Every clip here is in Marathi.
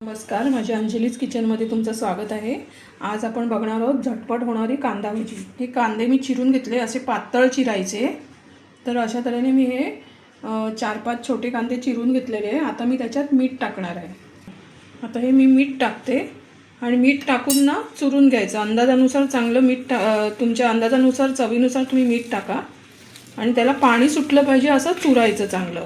नमस्कार माझ्या अंजलीज किचनमध्ये तुमचं स्वागत आहे. आज आपण बघणार आहोत झटपट होणारी कांदा भजी. हे कांदे मी चिरून घेतले असे पातळ चिरायचे. तर अशा तऱ्हेने मी हे चार पाच छोटे कांदे चिरून घेतलेले आहे. आता मी त्याच्यात मीठ टाकणार आहे. आता हे मी मीठ टाकते आणि मीठ टाकून ना चुरून घ्यायचं. अंदाजानुसार चांगलं मीठ टा तुमच्या अंदाजानुसार चवीनुसार तुम्ही मीठ टाका. आणि त्याला पाणी सुटलं पाहिजे असं चुरायचं चांगलं.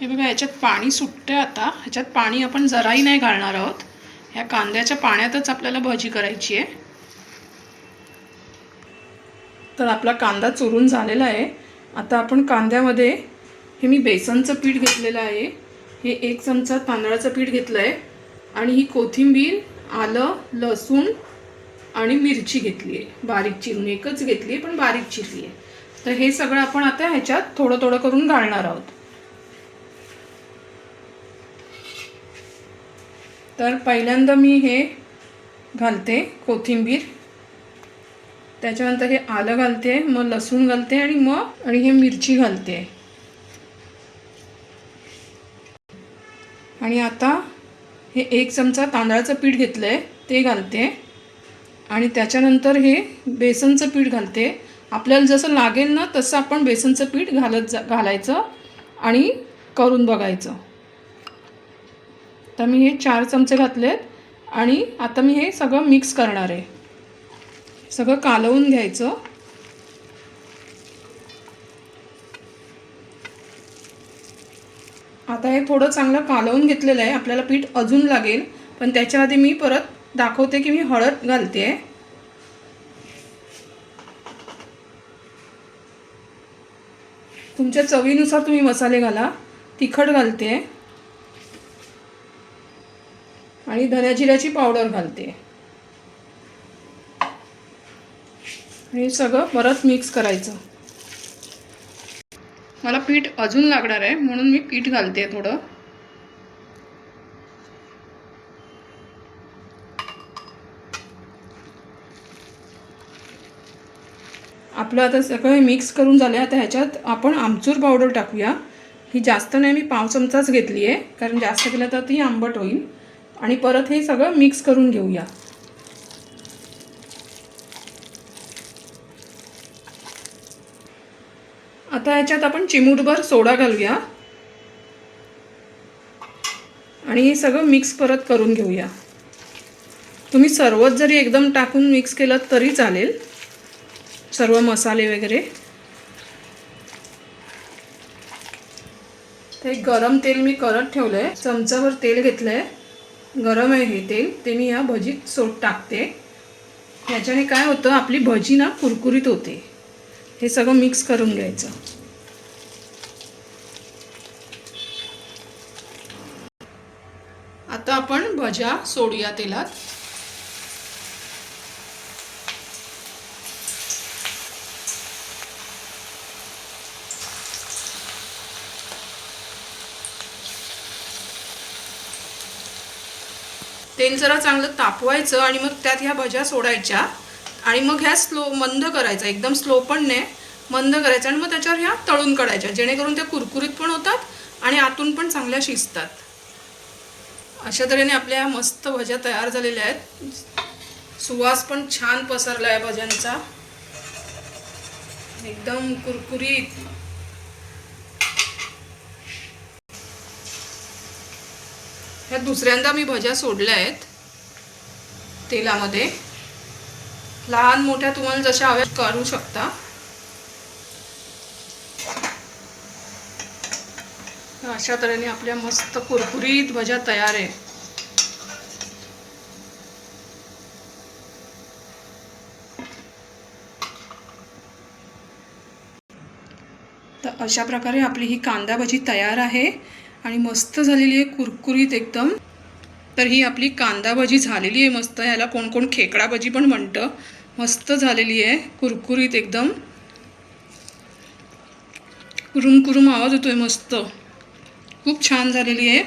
हे बघा याच्यात पाणी सुटते आता. ह्याच्यात पाणी आपण जराही नाही घालणार आहोत. ह्या कांद्याच्या पाण्यातच आपल्याला भजी करायची आहे. तर आपला कांदा चुरून झालेला आहे. आता आपण कांद्यामध्ये हे मी बेसनचं पीठ घेतलेलं आहे. हे एक चमचा तांदळाचं पीठ घेतलं आहे आणि ही कोथिंबीर आलं लसूण आणि मिरची घेतली आहे. बारीक चिरून एकच घेतली आहे पण बारीक चिरली आहे. तर हे सगळं आपण आता ह्याच्यात थोडं थोडं करून घालणार आहोत. तर पहिल्यांदा मी हे घालते कोथिंबीर. त्याच्यानंतर हे आलं घालते मग लसूण घालते आणि मग आणि हे मिरची घालते. आणि आता हे एक चमचा तांदळाचं पीठ घेतलं आहे ते घालते. आणि त्याच्यानंतर हे बेसनचं पीठ घालते. आपल्याला जसं लागेल ना तसं आपण बेसनचं पीठ घालत जा घालायचं आणि करून बघायचं. तर मी हे चार चमचे घातलेत आणि आता मी हे सगळं मिक्स करणार आहे. सगळं कालवून घ्यायचं. आता हे थोडं चांगलं कालवून घेतलेलं आहे. आपल्याला पीठ अजून लागेल पण त्याच्या आधी मी परत दाखवते की मी हळद घालते आहे तुमच्या चवीनुसार तुम्ही मसाले घाला. तिखट घालते आणि धन्या जिऱ्याची पावडर घालते. हे सगळं परत मिक्स करायचं. मला पीठ अजून लागणार आहे म्हणून मी पीठ घालते थोडं. आपलं आता सगळं मिक्स करून झालं आता ह्याच्यात आपण आमचूर पावडर टाकूया. ही जास्त नाही मी पाव चमचाच घेतली आहे कारण जास्त केलं तर ती आंबट होईल. आणि परत हे सगळं मिक्स करून घेऊया. आता ह्याच्यात आपण चिमूटभर सोडा घालूया. आणि हे सगळं मिक्स परत करून घेऊया. तुम्ही सर्वच जरी एकदम टाकून मिक्स केलं तरी चालेल. सर्व मसाले वगैरे. ते गरम तेल मी करत ठेवलं आहे चमचाभर तेल घेतलं आहे गरम आहे हे तेल ते मी या भजीत सोड टाकते. ह्याच्याने काय होतं आपली भजी ना कुरकुरीत होते. हे सगळं मिक्स करून घ्यायचं. आता आपण भज्या सोडूया तेलात. तेल जरा चांगलं तापवायचं आणि मग त्यात ह्या भज्या सोडायच्या. आणि मग ह्या स्लो मंद करायचा. एकदम स्लो पण नाही मंद करायचं. आणि मग त्याच्यावर ह्या तळून काढायच्या. जेणेकरून त्या कुरकुरीत पण होतात आणि आतून पण चांगल्या शिजतात. अशा तऱ्हेने आपल्या ह्या मस्त भज्या तयार झालेल्या आहेत. सुवास पण छान पसरला आहे भज्यांचा. एकदम कुरकुरीत. ह्या दुसऱ्यांदा मी भज्या सोडल्या आहेत. तेलामध्ये. लहान मोठ्या तुम्हाला जशा हव्या करू शकता. अशा तऱ्हेने आपल्या मस्त कुरकुरीत भज्या तयार आहे तर अशा प्रकारे आपली ही कांदा भजी तयार आहे. आणि मस्त झालेली आहे कुरकुरीत एकदम. तर ही आपली कांदा भजी झालेली आहे मस्त. याला कोण कोण खेकडा भजी पण म्हणतं. मस्त झालेली आहे कुरकुरीत एकदम. कुरुम कुरुम आवाज होतोय मस्त. खूप छान झालेली आहे.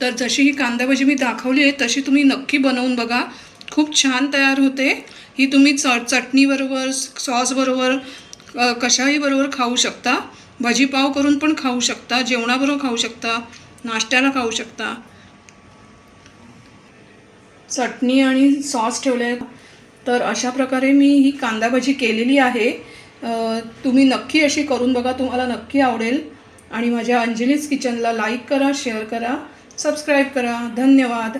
तर जशी ही कांदा भजी मी दाखवली आहे तशी तुम्ही नक्की बनवून बघा. खूप छान तयार होते. ही तुम्ही च चटणीबरोबर सॉसबरोबर कशाही बरोबर खाऊ शकता. भजीपाव करून पण खाऊ शकता जेवणाबरोबर खाऊ शकता नाश्त्याला खाऊ शकता. चटणी आणि सॉस ठेवले तर अशा प्रकारे मी ही कांदा भजी केलेली आहे. तुम्ही नक्की अशी करून बघा तुम्हाला नक्की आवडेल. आणि माझ्या अंजलीज किचनला लाईक करा शेअर करा सबस्क्राईब करा. धन्यवाद.